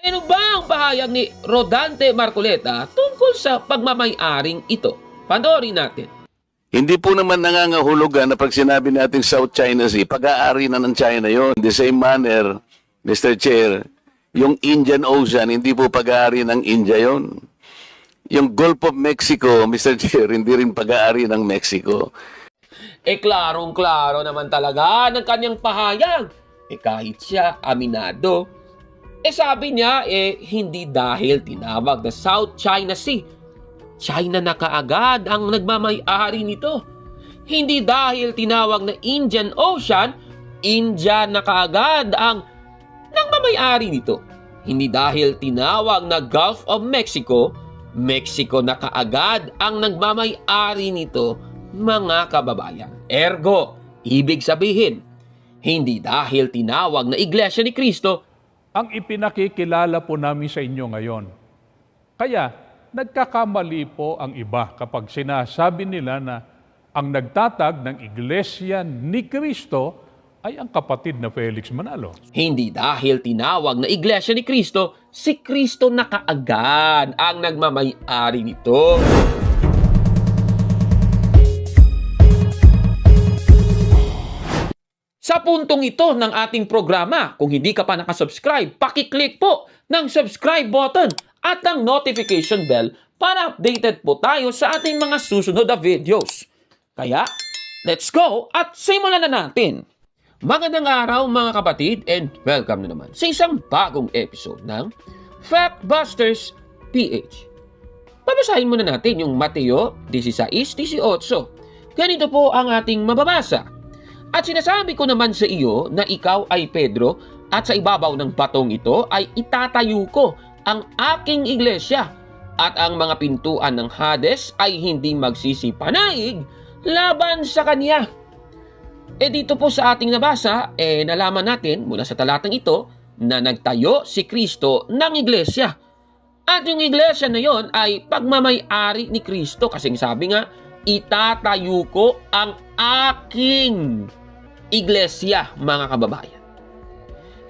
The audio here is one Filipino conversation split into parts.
Ano ba ang pahayag ni Rodante Marcoleta tungkol sa pagmamayaring ito? Panoorin natin. Hindi po naman nangangahulugan na pag sinabi natin South China Sea, pag-aari na ng China yon. The same manner, Mr. Chair, yung Indian Ocean, hindi po pag-aari ng India yon. Yung Gulf of Mexico, Mr. Chair, hindi rin pag-aari ng Mexico. Eh klarong-klaro naman talaga ng kanyang pahayag. Eh kahit siya aminado. Eh sabi niya, eh hindi dahil tinawag na South China Sea. China na kaagad ang nagmamayari nito. Hindi dahil tinawag na Indian Ocean, India na kaagad ang nagmamayari nito. Hindi dahil tinawag na Gulf of Mexico, Mexico na kaagad ang nagmamayari nito, mga kababayan. Ergo, ibig sabihin, hindi dahil tinawag na Iglesia ni Kristo, ang ipinakikilala po namin sa inyo ngayon. Kaya, nagkakamali po ang iba kapag sinasabi nila na ang nagtatag ng Iglesia ni Kristo ay ang kapatid na Felix Manalo. Hindi dahil tinawag na Iglesia ni Kristo, si Kristo na kaagad ang nagmamayari nito. Sa puntong ito ng ating programa, kung hindi ka pa nakasubscribe, pakiclick po ng subscribe button at ang notification bell para updated po tayo sa ating mga susunod na videos. Kaya, let's go at simulan na natin! Magandang araw mga kapatid and welcome na naman sa isang bagong episode ng Factbusters PH. Babasahin muna natin yung Mateo 16-18. Ganito po ang ating mababasa. At sinasabi ko naman sa iyo na ikaw ay Pedro at sa ibabaw ng batong ito ay itatayo ko ang aking iglesia at ang mga pintuan ng Hades ay hindi magsisipanaig laban sa kanya. E dito po sa ating nabasa, eh nalaman natin mula sa talatang ito na nagtayo si Kristo ng iglesia. At yung iglesia na yon ay pagmamayari ni Kristo kasing sabi nga, itatayo ko ang aking iglesia, mga kababayan.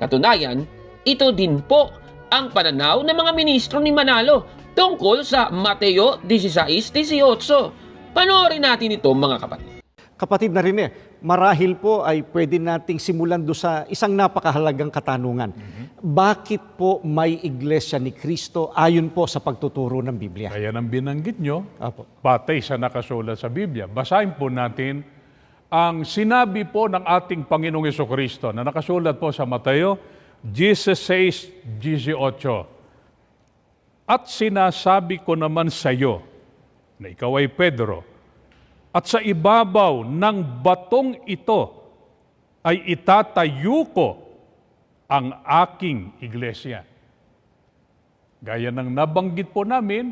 Katunayan, ito din po ang pananaw ng mga ministro ni Manalo tungkol sa Mateo 16-18. Panoorin natin ito mga kapatid. Kapatid na rin eh, marahil po ay pwede nating simulan do sa isang napakahalagang katanungan. Bakit po may iglesia ni Kristo ayon po sa pagtuturo ng Biblia? Kaya nang binanggit nyo, Apo. batay sa nakasulat sa Biblia. Basahin po natin ang sinabi po ng ating Panginoong Yeso Kristo na nakasulat po sa Mateo 16.18. At sinasabi ko naman sa iyo na ikaw ay Pedro, at sa ibabaw ng batong ito ay itatayo ko ang aking iglesia. Gaya ng nabanggit po namin,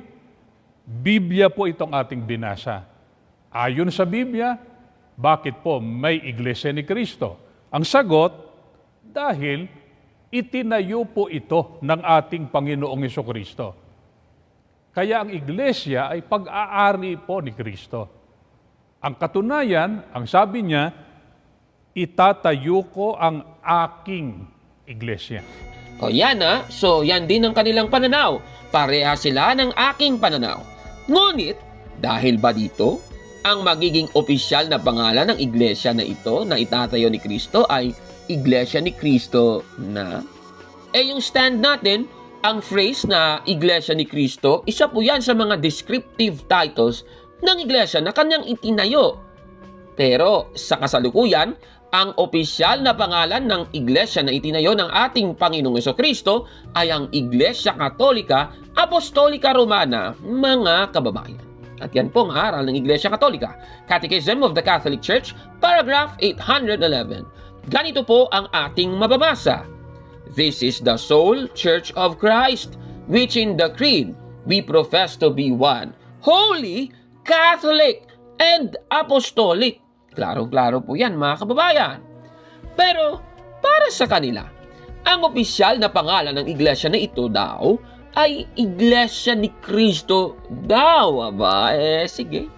Biblia po itong ating binasa. Ayon sa Biblia, bakit po may iglesia ni Kristo? Ang sagot, dahil itinayo po ito ng ating Panginoong Yeso Kristo. Kaya ang iglesia ay pag-aari po ni Kristo. Ang katunayan, ang sabi niya, itatayo ko ang aking iglesia. O yan na, so yan din ang kanilang pananaw. Pareha sila ng aking pananaw. Ngunit, dahil ba dito, ang magiging opisyal na pangalan ng iglesia na ito na itatayo ni Kristo ay Iglesia ni Kristo na? Eh yung stand natin, ang phrase na Iglesia ni Kristo, isa po yan sa mga descriptive titles ng iglesia na kanyang itinayo. Pero sa kasalukuyan, ang opisyal na pangalan ng iglesia na itinayo ng ating Panginoong Kristo ay ang Iglesia Katolika Apostolika Romana, mga kababayan. At yan po ang aral ng Iglesia Katolika. Catechism of the Catholic Church, paragraph 811. Ganito po ang ating mababasa. This is the sole Church of Christ, which in the creed we profess to be one, holy, Catholic, and Apostolic. Klaro-klaro po yan mga kababayan. Pero para sa kanila, ang opisyal na pangalan ng iglesia na ito daw ay Iglesia ni Kristo daw. Aba, eh sige.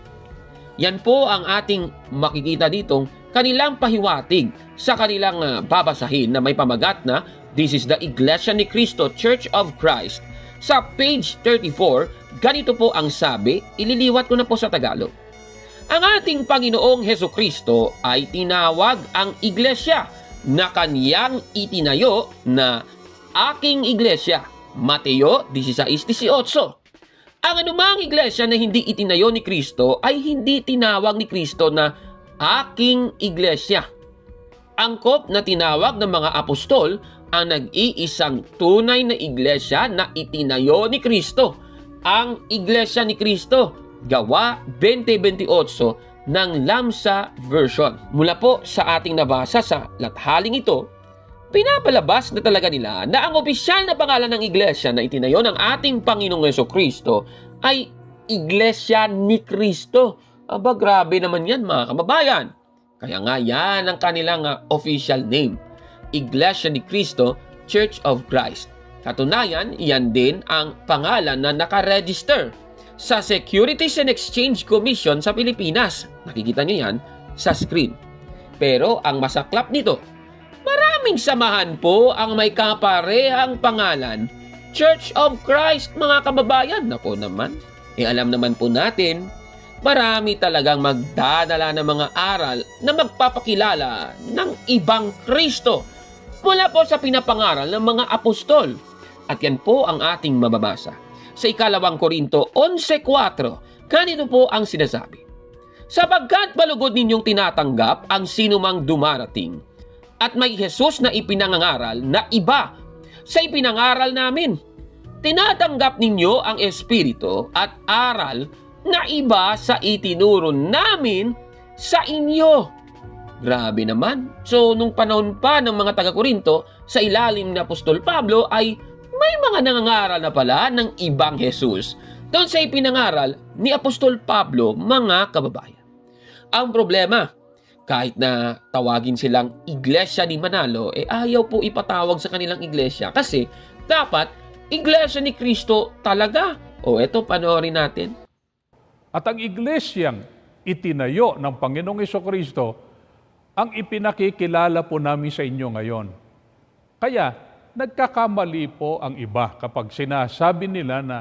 Yan po ang ating makikita ditong kanilang pahiwatig sa kanilang ah, babasahin na may pamagat na This is the Iglesia ni Cristo Church of Christ. Sa page 34, ganito po ang sabi, ililiwat ko na po sa Tagalog. Ang ating Panginoong Heso Kristo ay tinawag ang iglesia na kaniyang itinayo na aking iglesia. Mateo 16.18 Ang anumang iglesia na hindi itinayo ni Kristo ay hindi tinawag ni Kristo na aking iglesia. Angkop na tinawag ng mga apostol ang nag-iisang tunay na iglesia na itinayo ni Kristo. Ang iglesia ni Kristo, gawa 2028 ng Lamsa version. Mula po sa ating nabasa sa lathaling ito, pinapalabas na talaga nila na ang opisyal na pangalan ng iglesia na itinayo ng ating Panginoong Yeso Kristo ay Iglesia ni Kristo. Aba, grabe naman yan mga kababayan. Kaya nga yan ang kanilang ah, official name. Iglesia ni Cristo, Church of Christ. Katunayan, yan din ang pangalan na nakaregister sa Securities and Exchange Commission sa Pilipinas. Nakikita nyo yan sa screen. Pero ang masaklap nito, maraming samahan po ang may kaparehang pangalan, Church of Christ, mga kababayan. Nako naman, eh alam naman po natin, marami talagang magdadala ng mga aral na magpapakilala ng ibang Kristo mula po sa pinapangaral ng mga apostol. At yan po ang ating mababasa. Sa ikalawang Korinto 11.4, ganito po ang sinasabi. Sapagkat balugod ninyong tinatanggap ang sinumang dumarating at may Jesus na ipinangangaral na iba sa ipinangaral namin. Tinatanggap ninyo ang Espiritu at aral na iba sa itinuro namin sa inyo. Grabe naman. So, nung panahon pa ng mga taga-Korinto, sa ilalim ni Apostol Pablo ay may mga nangangaral na pala ng ibang Jesus doon sa ipinangaral ni Apostol Pablo, mga kababayan. Ang problema, kahit na tawagin silang iglesia ni Manalo, eh ayaw po ipatawag sa kanilang iglesia kasi dapat iglesia ni Kristo talaga. O eto, panoorin natin. At ang iglesyang itinayo ng Panginoong Kristo, ang ipinakikilala po namin sa inyo ngayon. Kaya, nagkakamali po ang iba kapag sinasabi nila na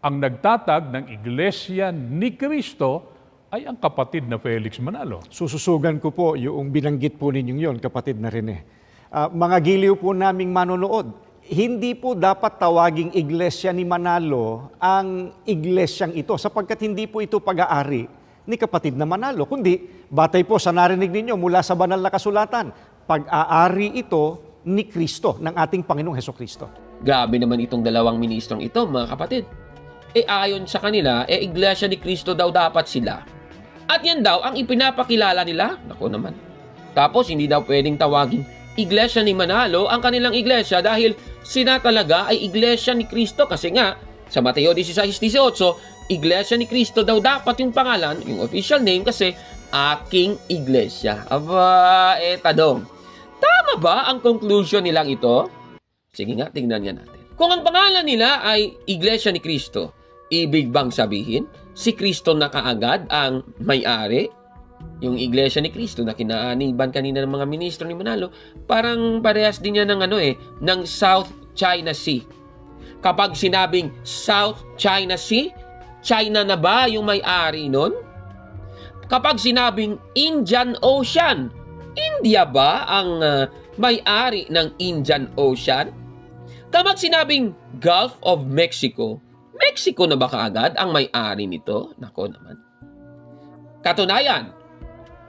ang nagtatag ng iglesia ni Kristo ay ang kapatid na Felix Manalo. Sususugan ko po yung binanggit po ninyong yon, kapatid na Rene. Ah, mga giliw po naming manonood, hindi po dapat tawaging iglesia ni Manalo ang iglesyang ito sapagkat hindi po ito pag-aari ni kapatid na Manalo, kundi batay po sa narinig ninyo mula sa banal na kasulatan, pag-aari ito ni Kristo, ng ating Panginoong Heso Kristo. Grabe naman itong dalawang ministrong ito, mga kapatid. E ayon sa kanila, e iglesia ni Kristo daw dapat sila. At yan daw ang ipinapakilala nila. Nako naman. Tapos hindi daw pwedeng tawagin iglesia ni Manalo ang kanilang iglesia dahil sina talaga ay iglesia ni Kristo kasi nga sa Mateo 16.18, iglesia ni Kristo daw dapat yung pangalan, yung official name kasi aking iglesia. Aba, eh tadong. Tama ba ang conclusion nilang ito? Sige nga, tingnan nga natin. Kung ang pangalan nila ay Iglesia ni Kristo, ibig bang sabihin, si Kristo na kaagad ang may-ari? Yung Iglesia ni Kristo na kinaaniban kanina ng mga ministro ni Manalo, parang parehas din yan ng ano eh, ng South China Sea. Kapag sinabing South China Sea, China na ba yung may-ari nun? Kapag sinabing Indian Ocean, India ba ang ah, may-ari ng Indian Ocean? Kapag sinabing Gulf of Mexico, Mexico na ba kaagad ang may-ari nito? Nako naman. Katunayan,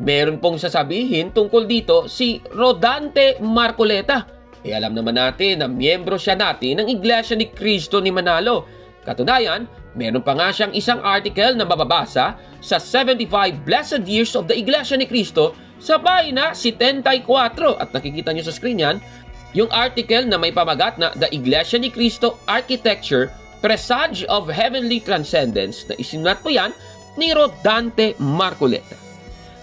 meron pong sasabihin tungkol dito si Rodante Marcoleta. E alam naman natin na miyembro siya natin ng Iglesia ni Cristo ni Manalo. Katunayan, meron pa nga siyang isang article na mababasa sa 75 Blessed Years of the Iglesia ni Cristo sa pahina 74. At nakikita niyo sa screen yan, yung article na may pamagat na The Iglesia ni Cristo Architecture, Presage of Heavenly Transcendence na isinulat po yan ni Rodante Marcoleta.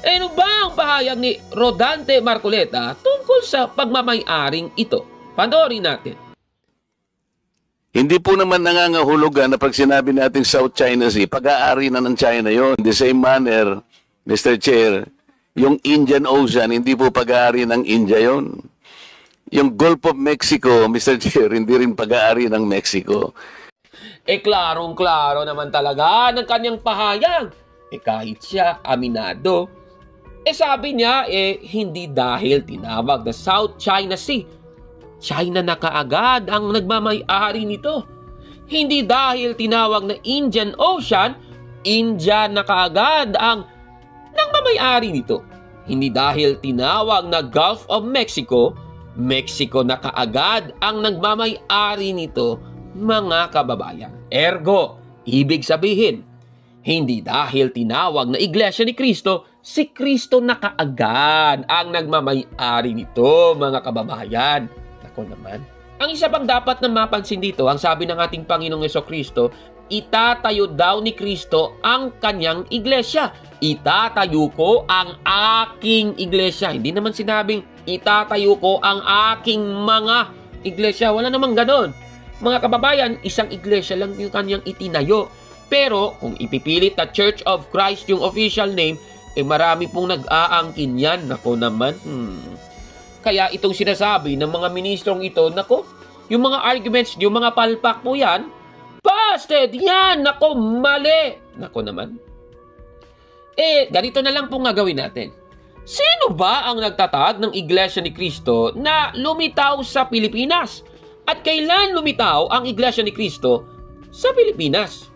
Eh, ano ba ang pahayag ni Rodante Marcoleta tungkol sa pagmamay-aring ito? Panoorin natin. Hindi po naman nangangahulugan na pag sinabi natin South China Sea, pag-aari na ng China yon. The same manner, Mr. Chair, Yung Indian Ocean, hindi po pag-aari ng India yon. Yung Gulf of Mexico, Mr. Chair, hindi rin pag-aari ng Mexico. Eh klarong-klaro naman talaga ng kanyang pahayag. Eh kahit siya aminado. Eh sabi niya, eh hindi dahil tinawag na South China Sea. China na kaagad ang nagmamay-ari nito. Hindi dahil tinawag na Indian Ocean, India na kaagad ang nagmamay-ari nito. Hindi dahil tinawag na Gulf of Mexico, Mexico na kaagad ang nagmamay-ari nito, mga kababayan. Ergo, ibig sabihin, hindi dahil tinawag na Iglesia ni Kristo, si Kristo na kaagad ang nagmamay-ari nito, mga kababayan. Ako naman. Ang isa pang dapat na mapansin dito, ang sabi ng ating Panginoong Yeso Kristo, itatayo daw ni Kristo ang kanyang iglesia. Itatayo ko ang aking iglesia. Hindi naman sinabing itatayo ko ang aking mga iglesia. Wala namang ganon. Mga kababayan, isang iglesia lang yung kanyang itinayo. Pero kung ipipilit na Church of Christ yung official name, eh marami pong nag-aangkin yan. Nako naman, hmm. Kaya itong sinasabi ng mga ministrong ito, nako, yung mga arguments, yung mga palpak po yan, busted! Yan! Nako, mali! Nako naman. Eh, ganito na lang po nga gawin natin. Sino ba ang nagtatag ng Iglesia ni Kristo na lumitaw sa Pilipinas? At kailan lumitaw ang Iglesia ni Kristo sa Pilipinas?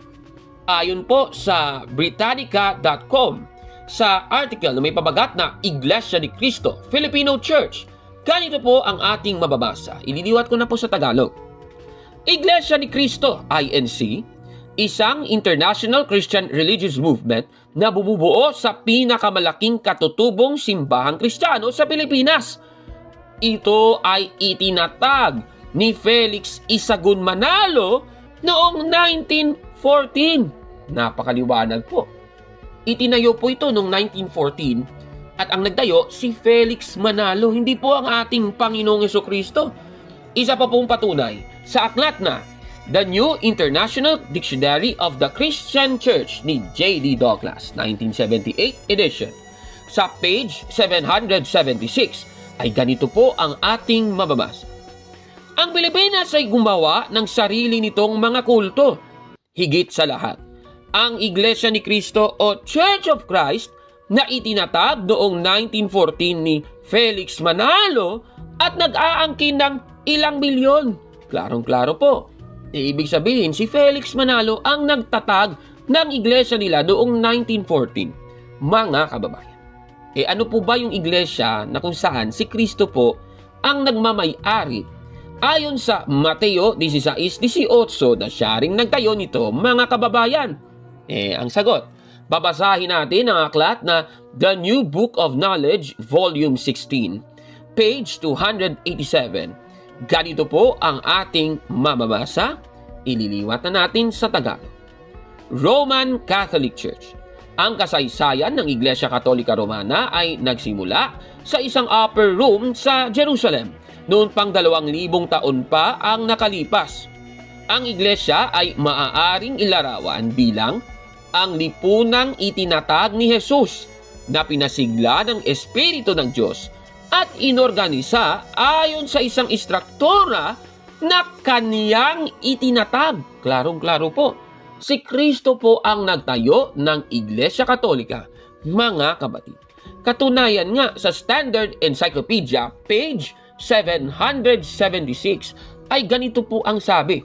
Ayon po sa Britannica.com, sa article na may pabagat na Iglesia ni Cristo, Filipino Church, ganito po ang ating mababasa. Ililiwat ko na po sa Tagalog. Iglesia ni Cristo, INC, isang international Christian religious movement na bumubuo sa pinakamalaking katutubong simbahang Kristiyano sa Pilipinas. Ito ay itinatag ni Felix Isagun Manalo noong 1914. Napakaliwanag po. Itinayo po ito noong 1914 at ang nagtayo si Felix Manalo, hindi po ang ating Panginoong Yeso Kristo. Isa pa pong patunay sa aklat na The New International Dictionary of the Christian Church ni J.D. Douglas, 1978 edition. Sa page 776 ay ganito po ang ating mababasa. Ang Pilipinas ay gumawa ng sarili nitong mga kulto. Higit sa lahat, ang Iglesia ni Cristo o Church of Christ na itinatag noong 1914 ni Felix Manalo at nag-aangkin ng ilang milyon. Klarong-klaro po. Ibig sabihin, si Felix Manalo ang nagtatag ng iglesia nila noong 1914. Mga kababayan. E ano po ba yung iglesia na kung saan si Kristo po ang nagmamay-ari Ayon sa Mateo 16.18 na siya ring nagtayo nito, mga kababayan. Eh, ang sagot, babasahin natin ang aklat na The New Book of Knowledge, Volume 16, page 287. Ganito po ang ating mababasa, ililiwat na natin sa Tagalog. Roman Catholic Church. Ang kasaysayan ng Iglesia Katolika Romana ay nagsimula sa isang upper room sa Jerusalem noon pang dalawang libong taon pa ang nakalipas. Ang iglesia ay maaaring ilarawan bilang ang lipunang itinatag ni Jesus na pinasigla ng Espiritu ng Diyos at inorganisa ayon sa isang istruktura na kaniyang itinatag. Klarong-klaro po. Si Kristo po ang nagtayo ng Iglesia Katolika, mga kabatid. Katunayan nga sa Standard Encyclopedia, page 776 ay ganito po ang sabi.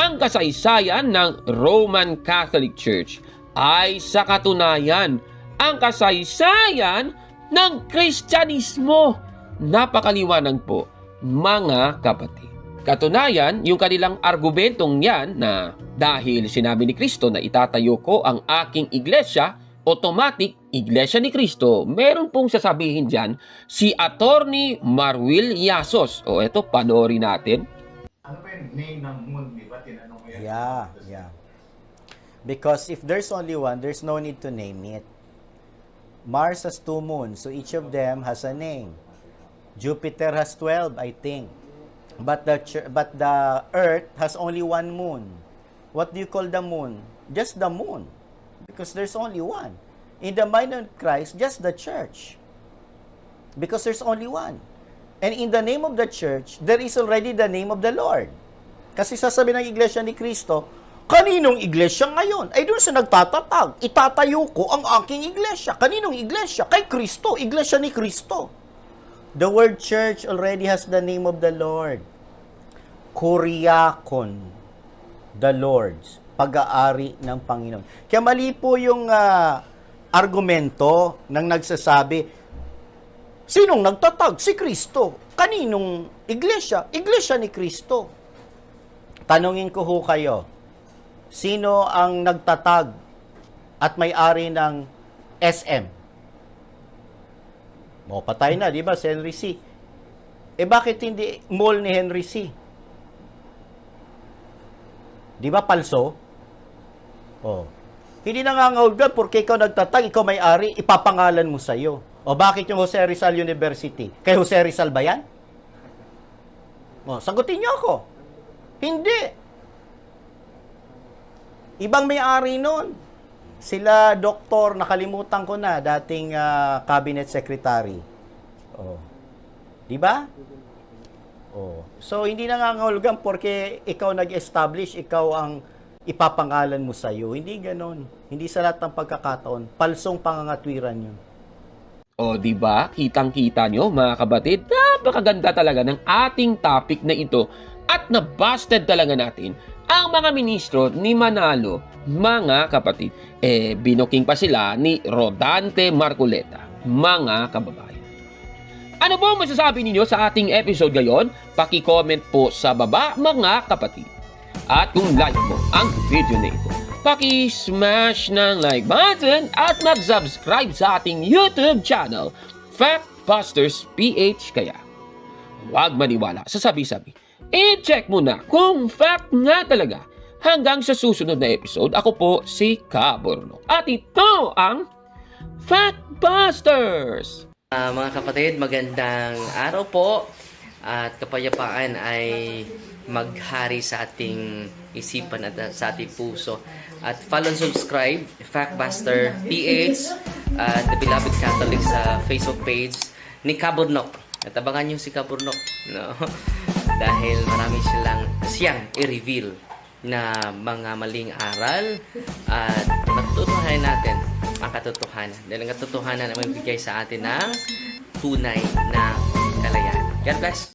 Ang kasaysayan ng Roman Catholic Church ay sa katunayan ang kasaysayan ng Kristyanismo. Napakaliwanag po, mga kapatid. Katunayan, yung kanilang argumentong yan na dahil sinabi ni Kristo na itatayo ko ang aking iglesia, automatic Iglesia ni Cristo, meron pong sasabihin dyan si Attorney Marwil Yasos. O eto, panoorin natin. Ano ba yung name ng moon? Di ba tinanong mo yan? Yeah, yeah. Because if there's only one, there's no need to name it. Mars has two moons, so each of them has a name. Jupiter has 12, I think. But the but the Earth has only one moon. What do you call the moon? Just the moon. Because there's only one. in the mind of Christ just the church. Because there's only one. And in the name of the church, there is already the name of the Lord. Kasi sasabi ng iglesia ni Kristo, kaninong iglesia ngayon? Ay doon sa nagtatatag, itatayo ko ang aking iglesia. Kaninong iglesia? Kay Kristo, iglesia ni Kristo. The word church already has the name of the Lord. Kuriakon, the Lord's, pag-aari ng Panginoon. Kaya mali po yung ah, argumento ng nagsasabi, sinong nagtatag? Si Kristo. Kaninong iglesia? Iglesia ni Kristo. Tanungin ko ho kayo, sino ang nagtatag at may-ari ng SM? Mo patay na, di ba, si Henry C. Eh bakit hindi mall ni Henry C? Di ba palso? Oh. Hindi nangangahulugan porque ikaw nagtatag, ikaw may-ari, ipapangalan mo sa iyo. O bakit yung Jose Rizal University? Kay Jose Rizal ba yan? O, sagutin niyo ako. Hindi. Ibang may-ari nun. Sila doktor, nakalimutan ko na, dating ah, cabinet secretary. Oh. Di ba? Oh. So, hindi nangangahulugan porque ikaw nag-establish, ikaw ang ipapangalan mo sa iyo. Hindi ganon. Hindi sa lahat ng pagkakataon. Palsong pangangatwiran yun. O, di ba? Kitang-kita nyo, mga kabatid, napakaganda talaga ng ating topic na ito at nabusted talaga natin ang mga ministro ni Manalo, mga kapatid. Eh, binuking pa sila ni Rodante Marcoleta, mga kababayan. Ano po masasabi ninyo sa ating episode ngayon? Paki-comment po sa baba, mga kapatid. At kung like mo ang video na ito, paki-smash ng like button at mag-subscribe sa ating YouTube channel, Factbusters PH kaya. Huwag maniwala sa sabi-sabi. I-check mo na kung fact nga talaga. Hanggang sa susunod na episode, ako po si Kaborno. At ito ang Factbusters! Ah, mga kapatid, magandang araw po at kapayapaan ay maghari sa ating isipan at uh, sa ating puso. At follow and subscribe, Factbuster PH at The Beloved Catholic sa Facebook page ni Kaburnok. At abangan niyo si Kaburnok. No? Dahil marami silang siyang i-reveal na mga maling aral at matutunan natin ang katotohanan. Dahil ang katotohanan ay magbigay sa atin ng tunay na kalayaan. God bless!